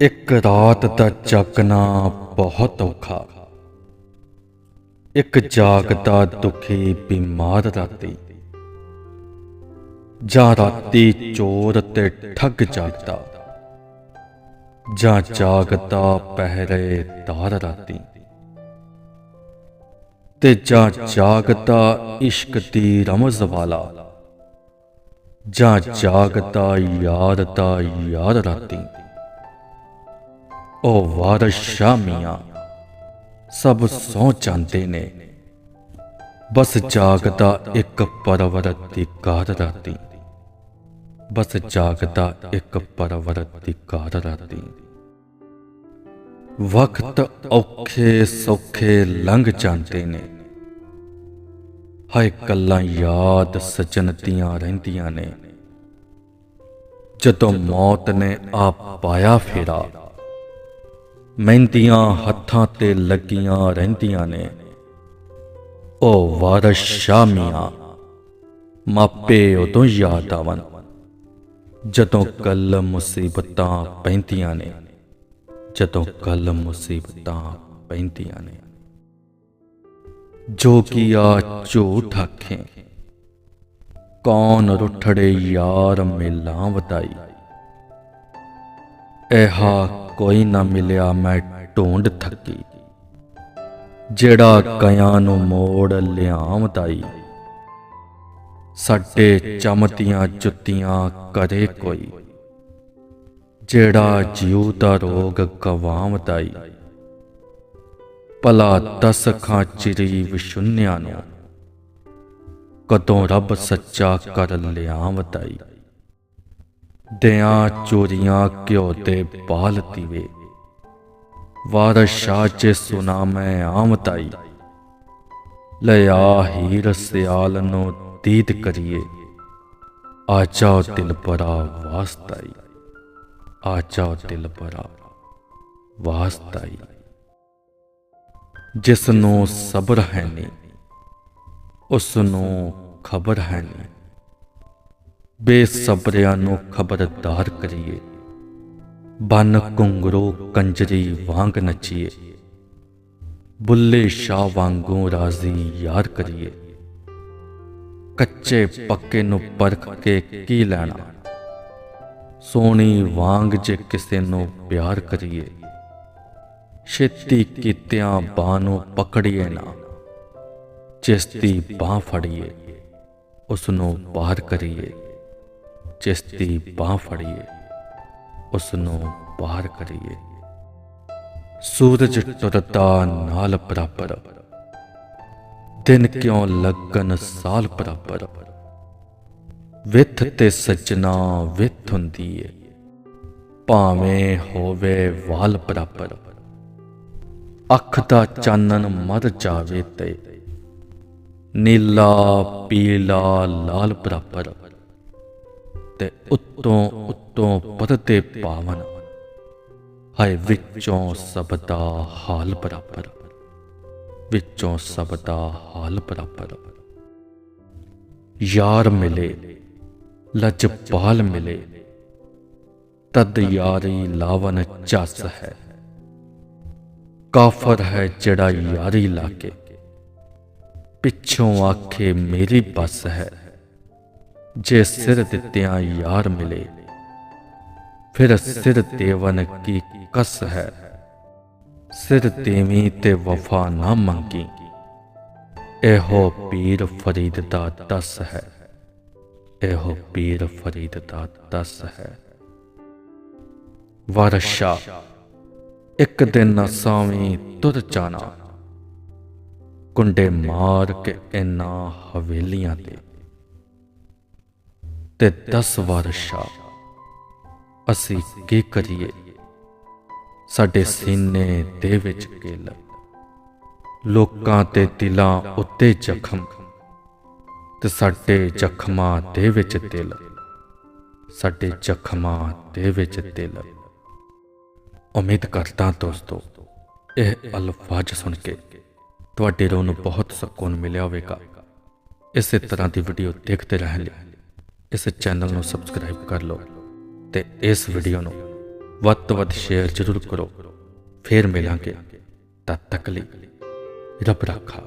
ਇੱਕ ਰਾਤ ਦਾ ਜਾਗਣਾ ਬਹੁਤ ਔਖਾ। ਇੱਕ ਜਾਗਦਾ ਦੁਖੀ ਬਿਮਾਰ ਰਾਤੀ। ਜਾਂ ਰਾਤੀ ਚੋਰ ਤੇ ਠੱਗ ਜਾਗਦਾ। ਜਾਂ ਜਾਗਦਾ ਪਹਿਰੇ ਤਾਰ ਰਾਤੀ। ਤੇ ਜਾਂ ਜਾਗਦਾ ਇਸ਼ਕ ਦੀ ਰਮਜ਼ ਵਾਲਾ। ਜਾਂ ਜਾਗਦਾ ਯਾਰ ਦਾ ਯਾਰ ਰਾਤੀ। ਉਹ ਵਾਰਸ਼ ਸ਼ਾਮੀਆਂ ਸਭ ਸੌ ਜਾਂਦੇ ਨੇ। ਬਸ ਜਾਗਦਾ ਇੱਕ ਪਰਵਰਤ ਦੀ ਕਾਰ ਰਾਤੀ। ਬਸ ਜਾਗਦਾ ਇੱਕ ਪਰਵਰਤ ਦੀ ਕਾਰ ਰਾਤੀ। ਵਕਤ ਔਖੇ ਸੌਖੇ ਲੰਘ ਜਾਂਦੇ ਨੇ। ਹਾਏ ਕੱਲਾਂ ਯਾਦ ਸਜਣਦੀਆਂ ਰਹਿੰਦੀਆਂ ਨੇ। ਜਦੋਂ ਮੌਤ ਨੇ ਆ ਪਾਇਆ ਫੇਰਾ ਮਹਿੰਦੀਆਂ ਹੱਥਾਂ ਤੇ ਲੱਗੀਆਂ ਰਹਿੰਦੀਆਂ ਨੇ। ਉਹ ਵਾਰਸ਼ ਸ਼ਾਮੀਆਂ, ਮਾਪੇ ਉਦੋਂ ਯਾਦ ਆਵਨ ਜਦੋਂ ਕੱਲ ਮੁਸੀਬਤਾਂ ਪੈਂਦੀਆਂ ਨੇ, ਜਦੋਂ ਕੱਲ ਮੁਸੀਬਤਾਂ ਪੈਂਦੀਆਂ ਨੇ। ਜੋ ਕੀਆ ਝੂਠ ਆਖੇ, ਕੌਣ ਰੁੱਠੜੇ ਯਾਰ ਮੇਲਾ ਵਧਾਈ। ਇਹਾ ਕੋਈ ਨਾ ਮਿਲਿਆ ਮੈਂ ਢੂੰਡ ਥੱਕੀ। ਜਿਹੜਾ ਕਿਆਂ ਨੂੰ ਮੋੜ ਲਿਆਵਦਾਈ ਸਾਡੇ ਚਮਤੀਆਂ ਜੁੱਤੀਆਂ ਕਰੇ ਕੋਈ। ਜਿਹੜਾ ਜੀਉ ਦਾ ਰੋਗ ਗਵਾਵਦਾਈ ਭਲਾ ਦਸ ਖਾਂ ਚਿਰੀ ਵਿਸ਼ੁੰਨਿਆਂ ਨੂੰ। ਕਦੋਂ ਰੱਬ ਸੱਚਾ ਕਰ ਲਿਆਵਦਾਈ ਦਿਆਂ ਚੋਰੀਆਂ ਕਿਉ ਤੇ ਬਾਲ ਤੀਵੇ। ਵਾਰਸ਼ਾ ਚ ਸੁਨਾ ਮੈਂ ਆਮਤਾਈ ਲਿਆ ਹੀਰ ਸਿਆਲ ਨੂੰ ਦੀਦ ਕਰੀਏ। ਆ ਜਾਓ ਦਿਲ ਪਰਾ ਵਾਸਤਾਈ ਆ ਜਾਓ ਦਿਲ ਪਰਾ ਵਾਸਤਾਈ ਜਿਸ ਨੂੰ ਸਬਰ ਹੈ ਨਹੀਂ ਉਸ ਨੂੰ ਖਬਰ ਹੈ ਨਹੀਂ ਬੇਸਬਰਿਆਂ ਨੂੰ ਖਬਰਦਾਰ ਕਰੀਏ। ਬਨ ਕੁੰਗਰੋ ਕੰਜਰੀ ਵਾਂਗ ਨੱਚੀਏ। ਬੁੱਲੇ ਸ਼ਾਹ ਵਾਂਗੂ ਰਾਜ਼ੀ ਯਾਰ ਕਰੀਏ। ਕੱਚੇ ਪੱਕੇ ਨੂੰ ਪਰਖ ਕੇ ਕੀ ਲੈਣਾ। ਸੋਹਣੀ ਵਾਂਗ ਜੇ ਕਿਸੇ ਨੂੰ ਪਿਆਰ ਕਰੀਏ। ਛੇਤੀ ਕੀਤਿਆਂ ਬਾਹ ਨੂੰ ਪਕੜੀਏ ਨਾ। ਜਿਸ ਦੀ ਬਾਹ ਫੜੀਏ ਉਸ ਨੂੰ ਬਾਹਰ ਕਰੀਏ। ਜਿਸ ਦੀ ਬਾਹ ਫੜੀਏ ਉਸ ਨੂੰ ਬਾਹਰ ਕਰੀਏ। ਸੂਰਜ ਟੁੱਟਦਾ ਨਾਲ ਬਰਾਬਰ, ਦਿਨ ਕਿਉਂ ਲੱਗਣ ਸਾਲ ਬਰਾਬਰ। ਵਿਥ ਤੇ ਸੱਜਣਾ ਵਿਥ ਹੁੰਦੀ ਏ, ਭਾਵੇਂ ਹੋਵੇ ਵਾਲ ਬਰਾਬਰ। ਅੱਖ ਦਾ ਚਾਨਣ ਮਰ ਜਾਵੇ ਤੇ, ਨੀਲਾ ਪੀਲਾ ਲਾਲ ਬਰਾਬਰ। ਤੇ ਉੱਤੋਂ ਉੱਤੋਂ ਪਰਦੇ ਪਾਵਨ। ਹਾਏ ਵਿੱਚੋਂ ਸਭ ਦਾ ਹਾਲ ਬਰਾਬਰ। ਵਿੱਚੋਂ ਸਭ ਦਾ ਹਾਲ ਬਰਾਬਰ। ਯਾਰ ਮਿਲੇ, ਲਜਪਾਲ ਮਿਲੇ। ਤਦ ਯਾਰੀ ਲਾਵਨ ਚਸ ਹੈ। ਕਾਫਰ ਹੈ ਜਿਹੜਾ ਯਾਰੀ ਲਾ ਕੇ ਪਿੱਛੋਂ ਆਖੇ, ਮੇਰੀ ਬਸ ਹੈ। ਜੇ ਸਿਰ ਦਿੱਤਿਆਂ ਯਾਰ ਮਿਲੇ, ਫਿਰ ਸਿਰ ਦੇਵਨ ਕੀ ਕਸ ਹੈ? ਸਿਰ ਦੇਵੀ ਤੇ ਵਫਾ ਨਾ ਮੰਗੀ, ਇਹੋ ਪੀਰ ਫਰੀਦ ਦਾ ਦਸ ਹੈ, ਇਹੋ ਪੀਰ ਫਰੀਦ ਦਾ ਦਸ ਹੈ। ਵਰਸ਼ਾ, ਇੱਕ ਦਿਨ ਸਾਵੀਂ ਤੁਰ ਜਾਣਾ, ਕੁੰਡੇ ਮਾਰ ਕੇ ਇਨਾ ਹਵੇਲੀਆਂ ਤੇ। ਤੇ 10 ਵਰਸ਼ਾ ਅਸੀਂ ਕੀ ਕਰੀਏ? ਸਾਡੇ ਸੀਨੇ ਦੇ ਵਿੱਚ ਕਿਲ ਲੋਕਾਂ ਤੇ ਦਿਲਾਂ ਉੱਤੇ ਜ਼ਖਮ। ਤੇ ਸਾਡੇ ਜ਼ਖਮਾਂ ਦੇ ਵਿੱਚ ਦਿਲ ਸਾਡੇ ਜ਼ਖਮਾਂ ਦੇ ਵਿੱਚ ਦਿਲ ਉਮੀਦ ਕਰਦਾ ਦੋਸਤੋ, ਇਹ ਅਲਫਾਜ਼ ਸੁਣ ਕੇ ਤੁਹਾਡੇ ਰੋਹ ਨੂੰ ਬਹੁਤ ਸਕੂਨ ਮਿਲਿਆ ਹੋਵੇਗਾ। ਇਸੇ ਤਰ੍ਹਾਂ ਦੀ ਵੀਡੀਓ ਦੇਖਦੇ ਰਹਿਣ ਲਈ ਇਸ ਚੈਨਲ ਨੂੰ ਸਬਸਕ੍ਰਾਈਬ ਕਰ ਲਓ ਤੇ ਇਸ ਵੀਡੀਓ ਨੂੰ ਵੱਧ ਤੋਂ ਵੱਧ ਸ਼ੇਅਰ ਜ਼ਰੂਰ ਕਰੋ। ਫੇਰ ਮਿਲਾਂਗੇ ਤਦ ਤੱਕ ਲਈ ਰੱਬ ਰਾਖਾ।